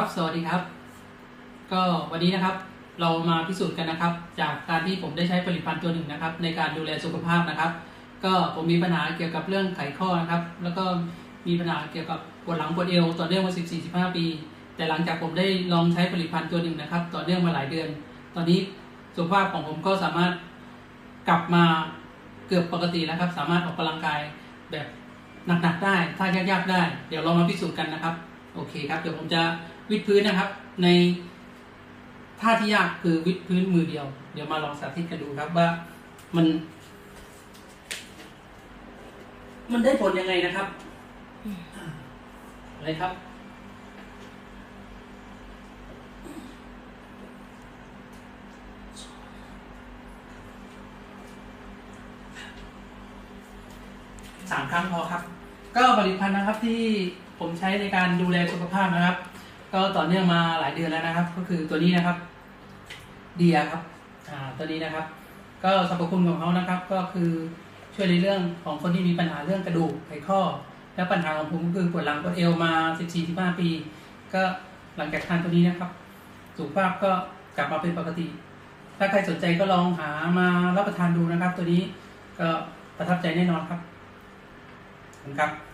ครับ สวัสดีครับ ก็วันนี้นะครับ เรามาพิสูจน์กันนะครับ จากการที่ผมได้ใช้ผลิตภัณฑ์ตัวหนึ่งนะครับ ในการดูแลสุขภาพนะครับ ก็ผมมีปัญหาเกี่ยวกับเรื่องไขข้อนะครับ แล้วก็มีปัญหาเกี่ยวกับปวดหลังปวดเอวต่อเนื่องมา 14 15 ปี แต่หลังจากผมได้ลองใช้ผลิตภัณฑ์ตัวหนึ่งนะครับ ต่อเนื่องมาหลายเดือน ตอนนี้สุขภาพของผมก็สามารถกลับมาเกือบปกติแล้วครับ สามารถออกกำลังกายแบบหนักๆได้ ถ้ายากๆได้ เดี๋ยวเรามาพิสูจน์กันนะครับ โอเคครับ เดี๋ยวผมจะวิดพื้นนะครับ ในท่าที่ยากคือวิดพื้นมือเดียว เดี๋ยวมาลองสาธิตกันดูครับว่ามัน มันได้ผลยังไงนะครับอ่าอะไรครับสามครั้งพอครับ ก็ผลิตภัณฑ์นะครับที่ ผมใช้ในการดูแลสุขภาพนะครับ ก็ต่อเนื่องมาหลายเดือนแล้วนะครับ ก็คือตัวนี้นะครับ เดียครับอ่าตัวนี้นะครับ ก็สรรพคุณของเขานะครับ ก็คือช่วยในเรื่องของคนที่มีปัญหาเรื่องกระดูกไขข้อ และปัญหาของผมก็คือปวดหลังปวดเอวมา 14-15 ปี ก็หลังจากทานตัวนี้นะครับสุขภาพก็กลับมาเป็นปกติ ถ้าใครสนใจก็ลองหามารับประทานดูนะครับ ตัวนี้ก็ประทับใจแน่นอนครับขอบคุณครับ